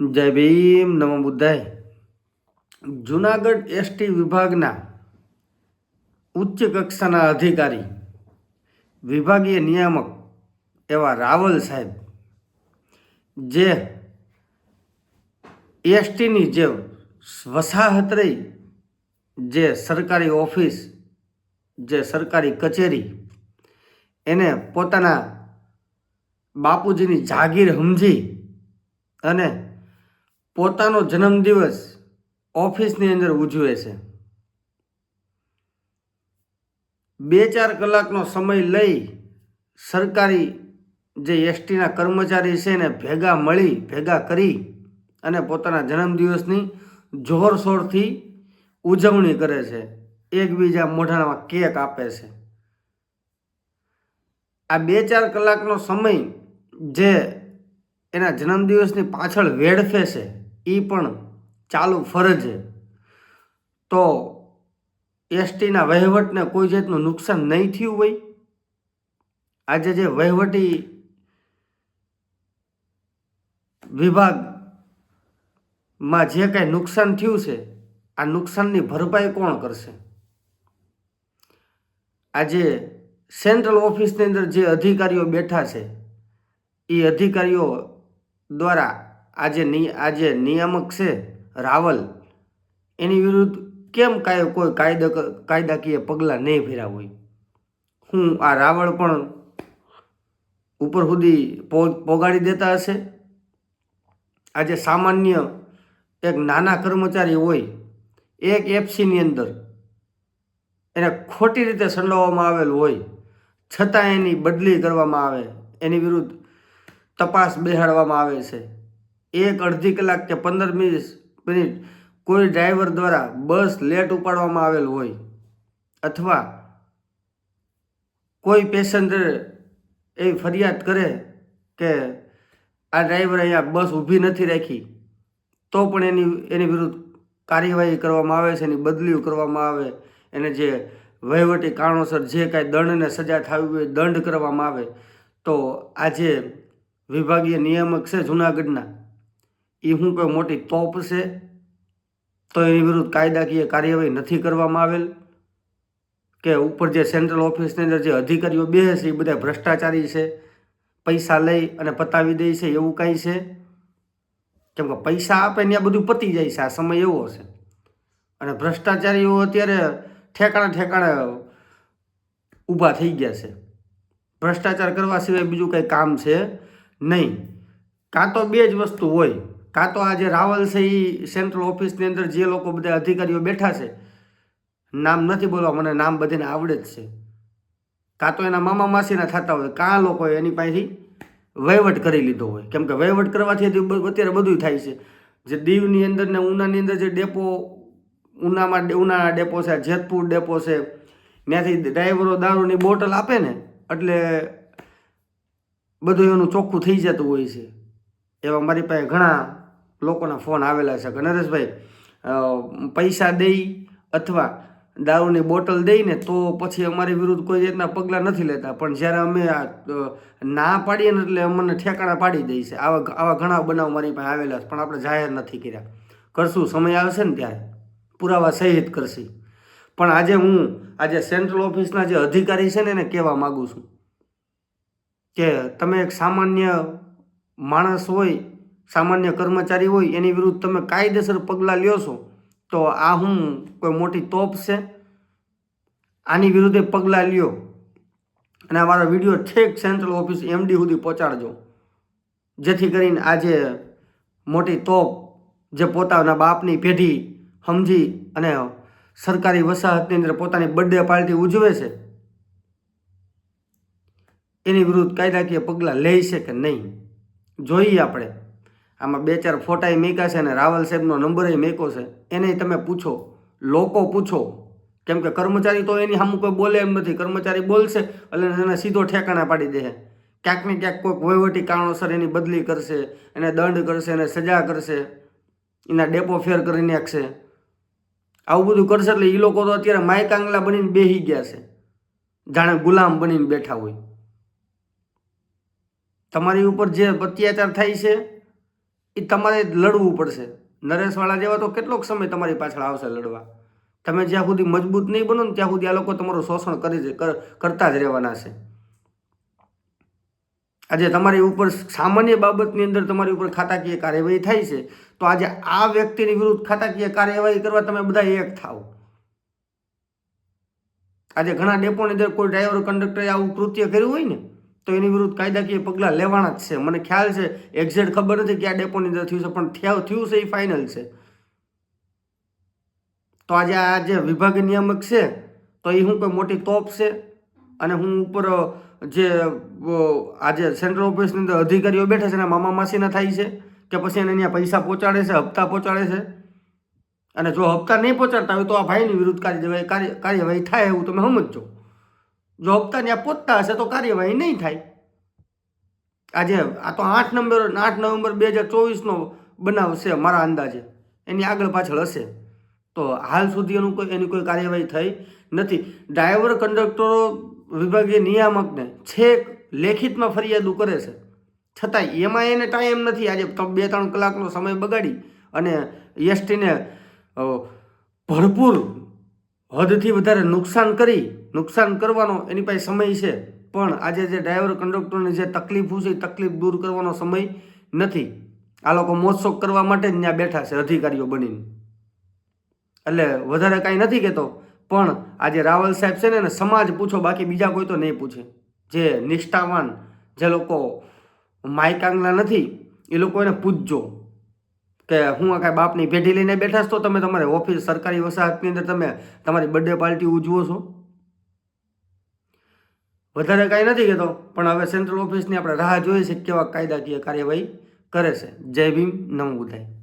જય ભીમ નમો બુદ્ધાય. જુનાગઢ એસટી વિભાગના ઉચ્ચ કક્ષાના અધિકારી, વિભાગીય નિયામક એવા રાવલ સાહેબ, જે એસટીની જે વસાહત રહી, જે સરકારી ઓફિસ, જે સરકારી કચેરી, એને પોતાના બાપુજીની જાગીર સમજી અને પોતાનો જન્મદિવસ ઓફિસની અંદર ઉજવે છે. બે ચાર કલાકનો સમય લઈ સરકારી જે એસટીના કર્મચારી છે એને ભેગા મળી, ભેગા કરી અને પોતાના જન્મદિવસની જોરશોરથી ઉજવણી કરે છે. એકબીજા મોઢામાં કેક આપે છે. આ બે ચાર કલાકનો સમય જે એના જન્મદિવસની પાછળ વેડફે છે એ પણ ચાલુ ફરજે તો એસટીના વહીવટને કોઈ જાતનું નુકસાન નહીં થયું હોય? આજે જે વહીવટી વિભાગમાં જે કાંઈ નુકસાન થયું છે, આ નુકસાનની ભરપાઈ કોણ કરશે? આજે સેન્ટ્રલ ઓફિસની અંદર જે અધિકારીઓ બેઠા છે એ અધિકારીઓ દ્વારા આજે નિ- આજે નિયામક છે રાવલ. એની વિરુદ્ધ કેમ કાંઈ કોઈ કાયદા, કાયદાકીય પગલાં નહીં ભર્યા હોય? હું આ રાવળ પણ ઉપર સુધી પોગાડી દેતા હશે? આજે સામાન્ય એક નાના કર્મચારી હોય, એક એફસીની અંદર, એને ખોટી રીતે સંડોવવામાં આવેલ હોય, છતાં એની બદલી કરવામાં આવે, એની વિરુદ્ધ તપાસ બેહાડવામાં આવે છે. એક અડધી કલાક કે પંદર મિનિટ કોઈ ડ્રાઈવર દ્વારા બસ લેટ ઉપાડવામાં આવેલ હોય અથવા કોઈ પેસેન્જર એવી ફરિયાદ કરે કે આ ડ્રાઈવર અહીંયા બસ ઊભી નથી રાખી, તો પણ એની એની વિરુદ્ધ કાર્યવાહી કરવામાં આવે છે, એની બદલીઓ કરવામાં આવે, એને જે વહીવટી કારણોસર જે કાંઈ દંડને સજા થવી હોય દંડ કરવામાં આવે, તો આજે વિભાગીય નિયામક છે જુનાગઢના એ શું કોઈ મોટી તોપ છે, તો એની વિરુદ્ધ કાયદાકીય કાર્યવાહી નથી કરવામાં આવેલ. કે ઉપર જે સેન્ટ્રલ ઓફિસની અંદર જે અધિકારીઓ બેસે છે એ બધા ભ્રષ્ટાચારી છે, પૈસા લઈ અને પતાવી દે છે, એવું કાંઈ છે? કેમ કે પૈસા આપે ને આ બધું પતી જાય છે, આ સમય એવો છે. અને ભ્રષ્ટાચારીઓ અત્યારે ઠેકાણે ઠેકાણે ઊભા થઈ ગયા છે. ભ્રષ્ટાચાર કરવા સિવાય બીજું કંઈ કામ છે નહીં. કાં તો બે જ વસ્તુ હોય. કાં તો આ જે રાવલ છે એ સેન્ટ્રલ ઓફિસની અંદર જે લોકો બધા અધિકારીઓ બેઠા છે, નામ નથી બોલવા, મને નામ બધાને આવડે જ છે. કાં તો એના મામા માસીના થતા હોય, કાં લોકોએ એની પાસેથી વહીવટ કરી લીધો હોય. કેમ કે વહીવટ કરવાથી અત્યારે બધું થાય છે. જે દીવની અંદર ને ઉનાની અંદર જે ડેપો, ઉનામાં ઉનાના ડેપો છે, જેતપુર ડેપો છે, ત્યાંથી ડ્રાઈવરો દારૂની બોટલ આપે ને, એટલે બધું એનું ચોખ્ખું થઈ જતું હોય છે. એવા મારી પાસે ઘણા લોકોના ફોન આવેલા છે કે નરેશભાઈ પૈસા દઈ અથવા દારૂની બોટલ દઈને તો પછી અમારી વિરુદ્ધ કોઈ રીતના પગલાં નથી લેતા. પણ જ્યારે અમે આ ના પાડીએ ને એટલે અમને ઠેકાણા પાડી દઈ છે. આવા આવા ઘણા બનાવ મારી પાસે આવેલા છે, પણ આપણે જાહેર નથી કર્યા. કરશું, સમય આવશે ને ત્યારે. પુરાવા સહિત કરશે. પણ આજે હું, આજે સેન્ટ્રલ ઓફિસના જે અધિકારી છે ને એને કહેવા માગું છું કે તમે એક સામાન્ય માણસ હોય સામાન્ય કર્મચારી હોય, એની વિરુદ્ધ તમે કાયદેસર પગલાં લ્યો છો, તો આ હું કોઈ મોટી તોપ છે? આની વિરુદ્ધે પગલાં લ્યો. અને આ મારો વીડિયો ઠેક સેન્ટ્રલ ઓફિસ એમડી સુધી પહોંચાડજો. જેથી કરીને આજે મોટી તોપ જે પોતાના બાપની પેઢી સમજી અને સરકારી વસાહતની અંદર પોતાની બર્થડે પાર્ટી ઉજવે છે, એની વિરુદ્ધ કાયદાકીય પગલાં લે છે કે નહીં? જોઈએ આપણે. આમાં બે ચાર ફોટા મેકા છે અને રાવલ સાહેબનો નંબર મેકો છે. એને તમે પૂછો. લોકો પૂછો. કેમ કે કર્મચારી તો એની સામું કોઈ બોલે એમ નથી. કર્મચારી બોલશે એટલે એને સીધો ઠેકાણા પાડી દે. ક્યાંક ને ક્યાંક કોઈક વહીવટી કારણોસર એની બદલી કરશે, એને દંડ કરશે, એને સજા કરશે, એના ડેપો ફેર કરી નાખશે. આવું બધું કરશે એટલે એ લોકો તો અત્યારે માયકાંગલા બનીને બેહી ગયા છે. જાણે ગુલામ બનીને બેઠા હોય. તમારી ઉપર જે અત્યાચાર થાય છે એ તમારે લડવું પડશે. નરેશવાળા જેવા તો કેટલોક સમય તમારી પાછળ આવશે લડવા. તમે જ્યાં સુધી મજબૂત નહીં બનો ને ત્યાં સુધી આ લોકો તમારું શોષણ કરી કરતા જ રહેવાના છે. આજે તમારી ઉપર સામાન્ય બાબતની અંદર તમારી ઉપર ખાતાકીય કાર્યવાહી થાય છે, તો આજે આ વ્યક્તિની વિરુદ્ધ ખાતાકીય કાર્યવાહી કરવા તમે બધા એક થાવ. આજે ઘણા ડેપોની અંદર કોઈ ડ્રાઈવર, કંડક્ટરે આવું કૃત્ય કર્યું હોય ને તો એની વિરુદ્ધ કાયદાકીય પગલાં લેવાના જ છે. મને ખ્યાલ છે એક્ઝેક્ટ ખબર નથી કે આ ડેપોની અંદર થયું છે, પણ થયા, થયું છે, એ ફાઇનલ છે. તો આજે આ જે વિભાગ નિયામક છે, તો એ હું કોઈ મોટી તોપ છે? અને હું ઉપર જે આજે સેન્ટ્રલ ઓફિસની અંદર અધિકારીઓ બેઠા છે એના મામા માસીના થાય છે, કે પછી એને અહીંયા પૈસા પહોંચાડે છે, હપ્તા પહોંચાડે છે. અને જો હપ્તા નહીં પહોંચાડતા હોય તો આ ભાઈની વિરુદ્ધ કાર્યવાહી કાર્ય કાર્યવાહી થાય એવું તમે સમજજો. જો હપ્તા ત્યાં પહોંચતા હશે તો કાર્યવાહી નહીં થાય. આજે આ તો આઠ નંબર, આઠ નવેમ્બર બે હજાર ચોવીસનો બનાવ છે મારા અંદાજે. એની આગળ પાછળ હશે. તો હાલ સુધી એનું કોઈ, એની કોઈ કાર્યવાહી થઈ નથી. ડ્રાઈવર, કંડક્ટરો, વિભાગીય નિયામકને છેક લેખિતમાં ફરિયાદો કરે છે. છતાંય એમાં એને ટાઈમ નથી. આજે બે, ત્રણ કલાકનો સમય બગાડી અને એસટીને ભરપૂર હદથી વધારે નુકસાન કરી નુકસાન કરવાનો એની પાસે સમય છે, પણ આજે જે ડ્રાઈવર કંડક્ટરની જે તકલીફો છે, એ તકલીફ દૂર કરવાનો સમય નથી. આ લોકો મોજશોખ કરવા માટે જ ત્યાં બેઠા છે, અધિકારીઓ બનીને. એટલે વધારે કાંઈ નથી કહેતો, પણ આજે રાવલ સાહેબ છે ને, એને સમાજ પૂછો, બાકી બીજા કોઈ તો નહીં પૂછે. જે નિષ્ઠાવાન જે લોકો માયકાંગલા નથી, એ લોકો એને પૂછજો કે હું આ કાંઈ બાપની પેઢી લઈને બેઠા છો? તો તમે તમારે ઓફિસ સરકારી વસાહતની અંદર તમે તમારી બર્થડે પાર્ટી ઉજવો છો? વધારે કાંઈ નથી કહેતો, પણ હવે સેન્ટ્રલ ઓફિસની આપણે રાહ જોઈએ છે કેવા કાયદાકીય કાર્યવાહી કરે છે. જય ભીમ, નમો બુદ્ધાય